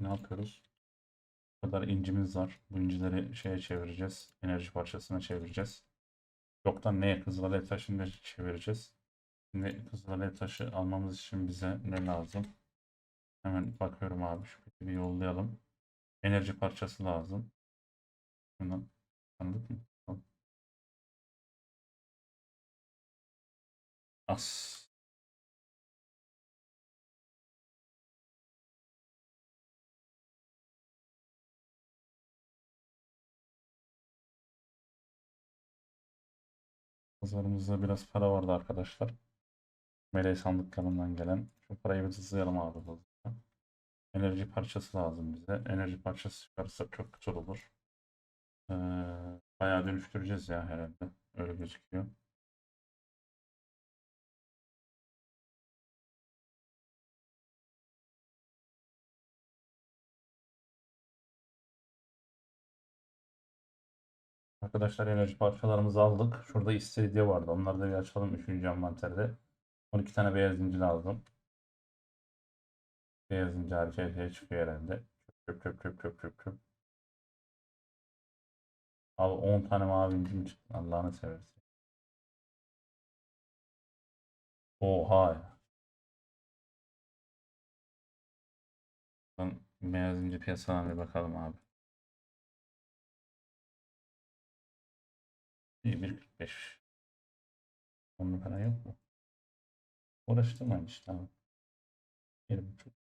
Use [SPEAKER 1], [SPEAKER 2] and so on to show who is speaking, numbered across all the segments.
[SPEAKER 1] ne yapıyoruz? Bu kadar incimiz var. Bu incileri şeye çevireceğiz. Enerji parçasına çevireceğiz. Yoktan neye? Kızıl alev taşını çevireceğiz. Şimdi kızıl taşı almamız için bize ne lazım? Hemen bakıyorum abi. Şu bir yollayalım. Enerji parçası lazım. Şundan tanıdık mı? As. Pazarımızda biraz para vardı arkadaşlar. Meleği sandıklarından gelen. Şu parayı bir hızlayalım abi. Enerji parçası lazım bize. Enerji parçası çıkarsa çok güzel olur. Ee, bayağı dönüştüreceğiz ya herhalde. Öyle gözüküyor. Arkadaşlar enerji parçalarımızı aldık. Şurada istiridye vardı. Onları da bir açalım 3. envanterde. 12 tane beyaz inci lazım. Beyaz inci hariç her şey çıkıyor herhalde. Çöp çöp çöp çöp çöp çöp. Abi 10 tane mavi çıktı. Allah'ını seversen. Oha ya. Beyaz inci piyasalarına bir bakalım abi. İyi 1.45. Onun falan yok mu? Uğraştırmayın işte abi. 1.5.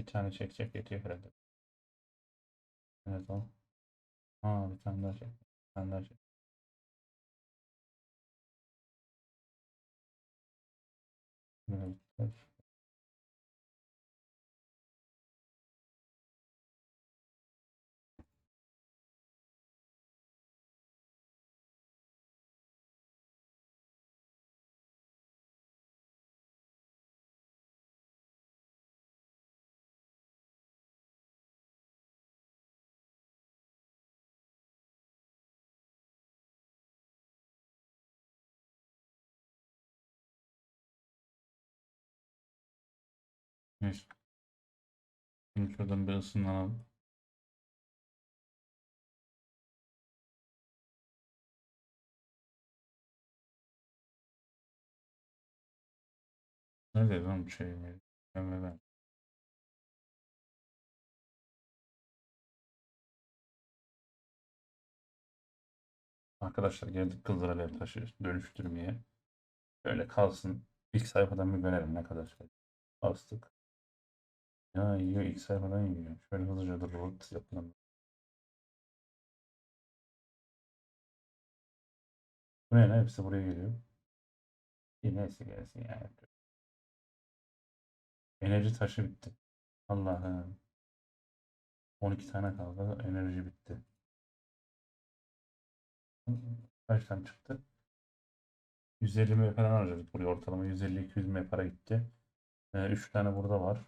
[SPEAKER 1] Bir tane çekecek yetiyor herhalde. Evet o. Aa bir tane daha çek. Bir tane daha çek. Evet. Neyse. Şimdi şuradan bir ısınalım. Nerede lan bu şey? Ben. Arkadaşlar geldik Kızılalev taşı dönüştürmeye. Böyle kalsın. İlk sayfadan bir görelim ne kadar şey. Bastık. Ya yiyor ilk sayfadan yiyor. Şöyle hızlıca da root yapalım. Bu ne? Hepsi buraya geliyor. İyi neyse gelsin yani. Enerji taşı bitti. Allah'ım. 12 tane kaldı. Enerji bitti. Kaç tane çıktı? 150 M falan harcadık buraya ortalama 150-200 M para gitti. 3 tane burada var.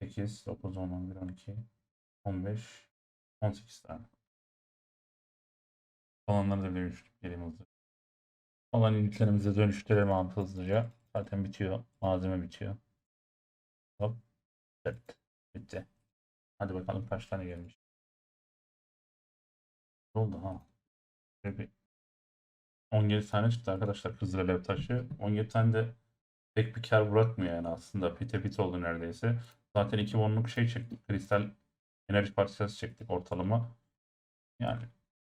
[SPEAKER 1] 8, 9, 10, 11, 12, 15, 18 tane. Olanları da dönüştürüp geleyim hızlı. Olan ünitlerimize dönüştürelim abi hızlıca. Zaten bitiyor. Malzeme bitiyor. Hop. Evet. Bitti. Hadi bakalım kaç tane gelmiş. Oldu ha. Şöyle bir 17 tane çıktı arkadaşlar Kızılalev taşı. 17 tane de pek bir kar bırakmıyor yani aslında. Pite pit oldu neredeyse. Zaten 2 wonluk şey çektik. Kristal enerji parçası çektik ortalama. Yani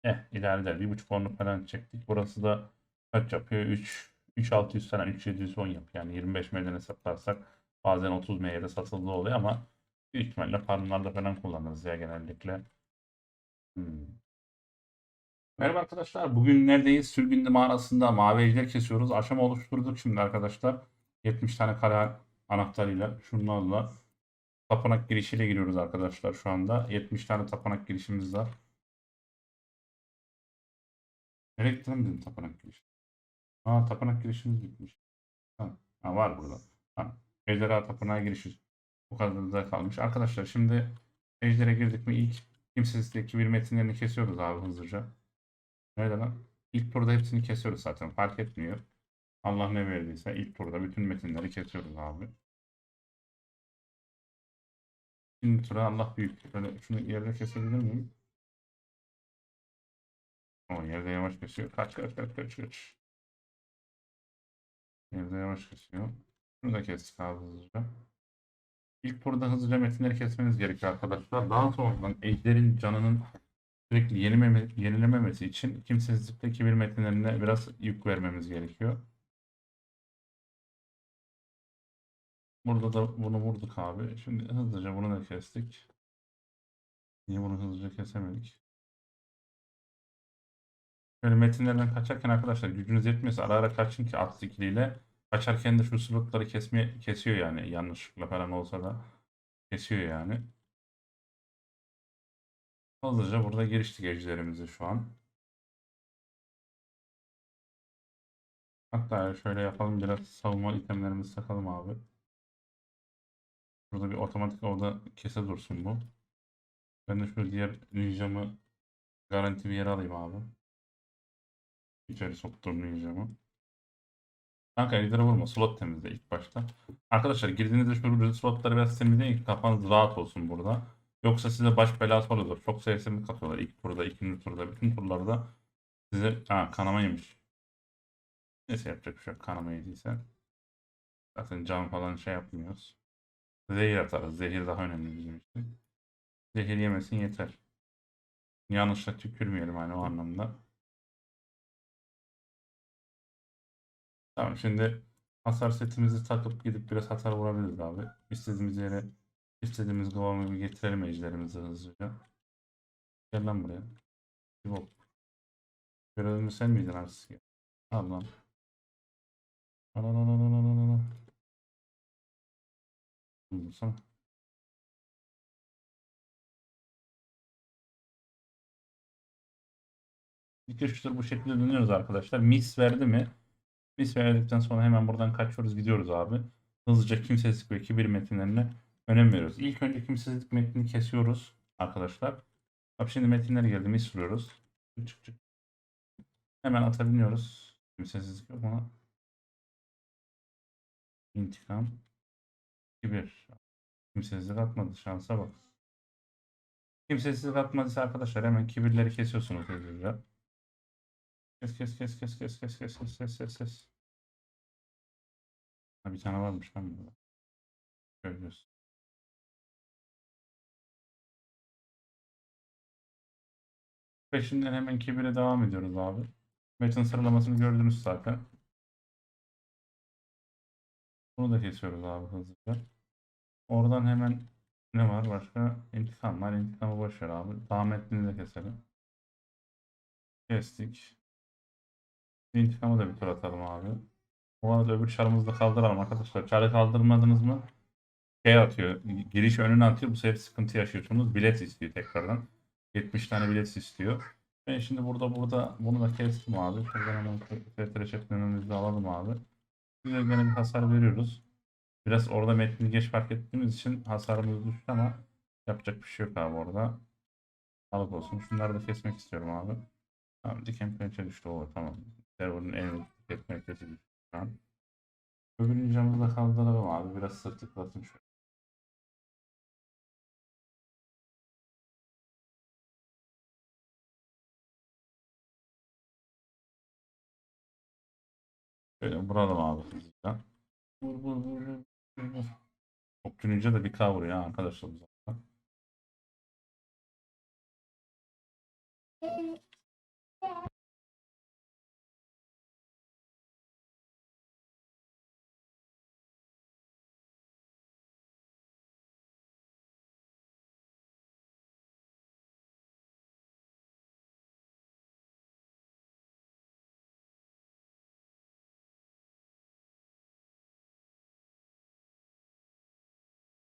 [SPEAKER 1] eh idare eder. 1.5 wonluk falan çektik. Burası da kaç yapıyor? 3 3600 falan 3710 yapıyor. Yani 25 M'den hesaplarsak bazen 30 M'ye de satıldığı oluyor ama büyük ihtimalle farmlarda falan kullanırız ya genellikle. Hmm. Merhaba arkadaşlar. Bugün neredeyiz? Sürgünlü mağarasında mavi ejder kesiyoruz. Aşama oluşturduk şimdi arkadaşlar. 70 tane kare anahtarıyla şunlarla tapınak girişiyle giriyoruz arkadaşlar şu anda. 70 tane tapınak girişimiz var. Lan bizim tapınak girişi? Aa tapınak girişimiz bitmiş. Ha, ha, var burada. Ha, ejderha tapınağa girişi. Bu kadar da kalmış. Arkadaşlar şimdi ejdere girdik mi ilk kimsesizdeki bir metinlerini kesiyoruz abi hızlıca. Nerede lan? İlk turda hepsini kesiyoruz zaten. Fark etmiyor. Allah ne verdiyse ilk turda bütün metinleri kesiyoruz abi. Şimdi tura Allah büyük. Böyle şunu yerde kesebilir miyim? O yerde yavaş kesiyor. Kaç kaç kaç kaç kaç. Yerde yavaş kesiyor. Şunu da kestik abi hızlıca. İlk turda hızlıca metinleri kesmeniz gerekiyor arkadaşlar. Daha sonradan ejderin canının sürekli yenileme, yenilememesi için kimsesizlikteki bir metinlerine biraz yük vermemiz gerekiyor. Burada da bunu vurduk abi. Şimdi hızlıca bunu da kestik. Niye bunu hızlıca kesemedik? Böyle metinlerden kaçarken arkadaşlar gücünüz yetmiyorsa ara ara kaçın ki at ikiliyle. Kaçarken de şu slotları kesmeye kesiyor yani yanlışlıkla falan olsa da kesiyor yani. Hızlıca burada giriştik ejderimizi şu an. Hatta şöyle yapalım biraz savunma itemlerimizi takalım abi. Burada bir otomatik orada kese dursun bu. Ben de şu diğer ninjamı garanti bir yere alayım abi. İçeri soktum ninjamı. Kanka ejderi vurma. Slot temizle ilk başta. Arkadaşlar girdiğinizde şu slotları biraz temizleyin kafanız rahat olsun burada. Yoksa size baş belası oluyorlar. Çok sevsimli katıyorlar ilk turda, ikinci turda, bütün turlarda size ha, kanama yemiş. Neyse yapacak bir şey yok. Kanama yediyse. Zaten can falan şey yapmıyoruz. Zehir atarız. Zehir daha önemli bizim için. Zehir yemesin yeter. Yanlışla tükürmeyelim hani o anlamda. Tamam şimdi hasar setimizi takıp gidip biraz hasar vurabiliriz abi. İstediğimiz yere istediğimiz kıvamı getirelim ejderimizi hızlıca. Gel lan buraya. Bok. Görevimi sen miydin artık? Al lan. Al İlk üçtür bu şekilde dönüyoruz arkadaşlar. Mix verdi mi? Mix verdikten sonra hemen buradan kaçıyoruz gidiyoruz abi. Hızlıca kimsesizlik ve kibir metinlerine önem veriyoruz. İlk önce kimsesizlik metnini kesiyoruz arkadaşlar. Bak şimdi metinleri geldi misliyoruz. Çık çık. Hemen atabiliyoruz. Kimsesizlik yok ama. İntikam. Kibir. Kimsesizlik atmadı. Şansa bak. Kimsesizlik atmadıysa arkadaşlar hemen kibirleri kesiyorsunuz hızlıca. Kes kes kes kes kes kes kes kes kes kes kes. Ha, bir tane varmış lan burada. Görüyorsun. Peşinden hemen kibire devam ediyoruz abi. Metin sıralamasını gördünüz zaten. Bunu da kesiyoruz abi hızlıca. Oradan hemen ne var başka? İntikam var. İntikamı boş ver abi. Daha metnini de keselim. Kestik. İntikamı da bir tur atalım abi. Bu arada öbür çarımızı da kaldıralım arkadaşlar. Çarı kaldırmadınız mı? Şey atıyor. Giriş önüne atıyor. Bu sefer sıkıntı yaşıyorsunuz. Bilet istiyor tekrardan. 70 tane bilet istiyor. Ben şimdi burada burada bunu da kestim abi. Şuradan hemen FTR çekmemizi alalım abi. Güzel gene bir hasar veriyoruz. Biraz orada metni geç fark ettiğimiz için hasarımız düştü ama yapacak bir şey yok abi orada. Sağlık olsun. Şunları da kesmek istiyorum abi. Tamam diken pençe düştü o tamam. Server'ın en diken pençesi düştü şu an. Öbürünün camını da kaldıralım abi. Biraz sırtıklatın şöyle. Şöyle vuralım abi hızlıca. Vur. vur, vur. Çok dönünce de bir K vuruyor ha arkadaşlar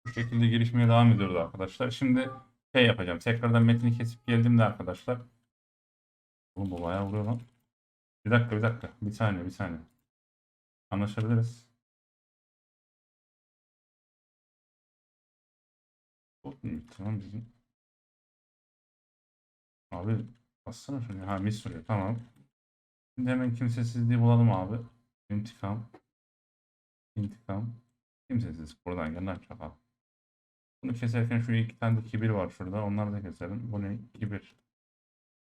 [SPEAKER 1] bu şekilde gelişmeye devam ediyoruz arkadaşlar. Şimdi şey yapacağım. Tekrardan metni kesip geldiğimde arkadaşlar. Oğlum bu bayağı vuruyor lan. Bir dakika bir dakika. Bir saniye bir saniye. Anlaşabiliriz. Lan bizim? Abi bassana şunu. Ha mis vuruyor tamam. Şimdi hemen kimsesizliği bulalım abi. İntikam. İntikam. Kimsesiz. Buradan gel lan çakal. Bunu keserken şu iki tane de kibir var şurada. Onları da keselim. Bu ne? Kibir.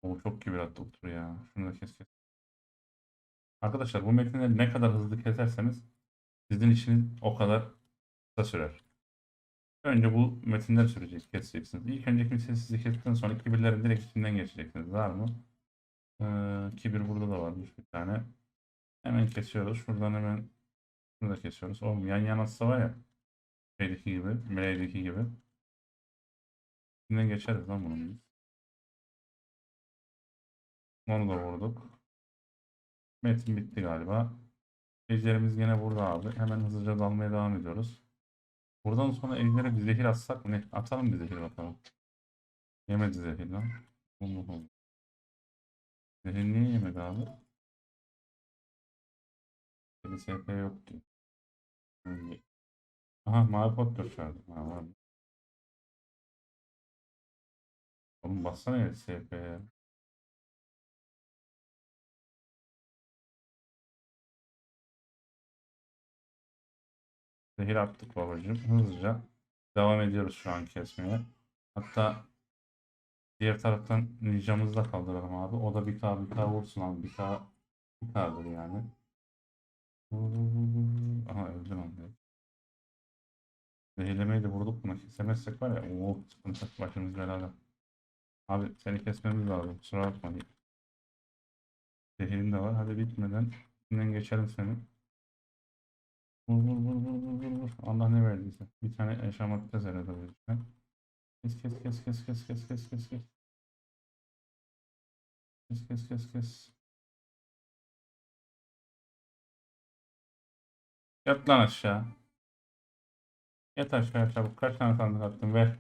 [SPEAKER 1] O çok kibir attı otur ya. Şunu da kes kes. Arkadaşlar bu metinleri ne kadar hızlı keserseniz sizin işiniz o kadar kısa sürer. Önce bu metinler sürecek, keseceksiniz. İlk önce kimsesizliği kestikten sonra kibirlerin direkt içinden geçeceksiniz. Var mı? Ee, kibir burada da varmış bir tane. Hemen kesiyoruz. Şuradan hemen şunu da kesiyoruz. Oğlum yan yanası var ya. Şeydeki gibi, Meleğdeki gibi. İçinden geçeriz lan bunun biz. Onu da vurduk. Metin bitti galiba. Ejderimiz gene burada abi. Hemen hızlıca dalmaya devam ediyoruz. Buradan sonra ejdere bir zehir atsak mı? Ne? Atalım bir zehir bakalım. Yemedi zehir lan. Allah Allah. Zehir niye yemedi abi? Bir yok diyor. Aha mavi pot döşerdi. Ha var. Oğlum bassana ya SP'ye. Zehir attık babacığım. Hızlıca devam ediyoruz şu an kesmeye. Hatta diğer taraftan ninjamızı da kaldıralım abi. O da bir K bir K vursun abi. Bir K bir K'dır yani. Aha öldü lan. Zehirlemeyi de vurduk buna. Kesemezsek var ya. Oo sıkıntı. Başımız belada. Abi seni kesmemiz lazım. Kusura bakma. Zehirin de var. Hadi bitmeden. Şimdiden geçelim seni. Vur vur vur vur vur vur vur. Allah ne verdiyse. Bir tane yaşamak tez herhalde bu yüzden. Kes kes kes kes kes kes kes kes kes. Kes kes kes kes. Yat lan aşağı. Yat aşağı çabuk. Kaç tane sandık attın ver.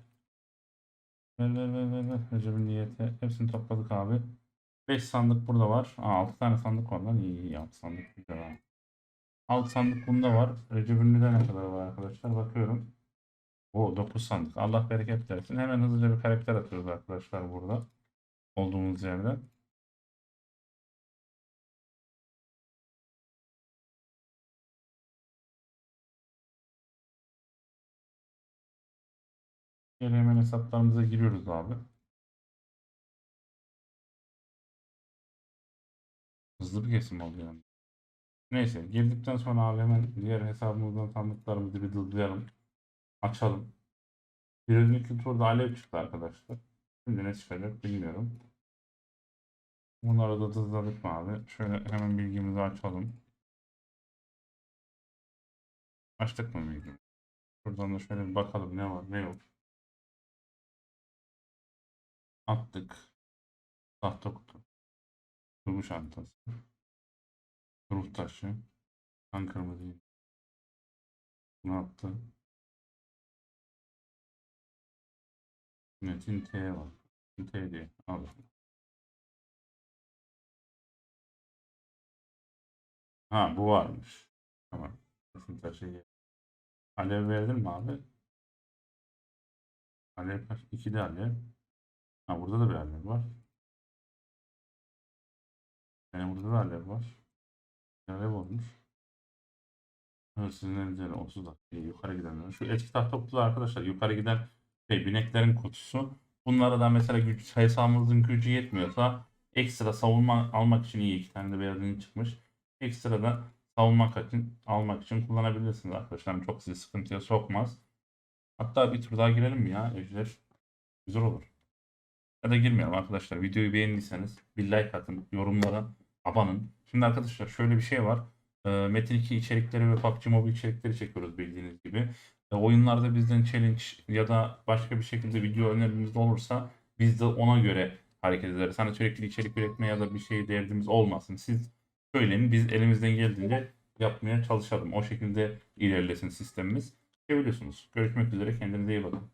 [SPEAKER 1] Ver ver ver ver ver. Recep'in niyeti. Hepsini topladık abi. 5 sandık burada var. Aa, 6 tane sandık var. İyi iyi 6 sandık güzel abi. Alt sandık bunda var. Recep Ünlü'de ne kadar var arkadaşlar? Bakıyorum. O 9 sandık. Allah bereket versin. Hemen hızlıca bir karakter atıyoruz arkadaşlar burada. Olduğumuz yerde. Geri hemen hesaplarımıza giriyoruz abi. Hızlı bir kesim oldu yani. Neyse girdikten sonra abi hemen diğer hesabımızdan sandıklarımızı bir dızlayalım. Açalım. Birinci turda alev çıktı arkadaşlar. Şimdi ne çıkacak bilmiyorum. Bunları da dızladık mı abi? Şöyle hemen bilgimizi açalım. Açtık mı bilgimi? Buradan da şöyle bir bakalım ne var ne yok. Attık. Tahta kutu. Duru çantası. Ruh taşı. Kan kırmızı. Ne yaptı? Metin T var. T diye. Al. Ha bu varmış. Tamam. Metin taşı. Alev verdin mi abi? Alev kaç? İki de alev. Ha burada da bir alev var. Benim burada da alev var. Alev olmuş. Hırsızın elleri 30 dakika yukarı gidenler. Şu eski tahta kutular arkadaşlar yukarı giden şey bineklerin kutusu. Bunlara da mesela güç hesabımızın gücü yetmiyorsa ekstra savunma almak için iyi iki tane de beyazın çıkmış. Ekstra da savunmak için almak için kullanabilirsiniz arkadaşlar. Çok sizi sıkıntıya sokmaz. Hatta bir tur daha girelim mi ya Ejder? Güzel olur. Ya da girmeyelim arkadaşlar. Videoyu beğendiyseniz bir like atın, yorumlara abanın. Şimdi arkadaşlar şöyle bir şey var. Ee, Metin 2 içerikleri ve PUBG Mobile içerikleri çekiyoruz bildiğiniz gibi. E, oyunlarda bizden challenge ya da başka bir şekilde video önerimiz olursa biz de ona göre hareket ederiz. Hani sürekli içerik üretme ya da bir şey derdimiz olmasın. Siz söyleyin biz elimizden geldiğince yapmaya çalışalım. O şekilde ilerlesin sistemimiz. Seviyorsunuz. Görüşmek üzere. Kendinize iyi bakın.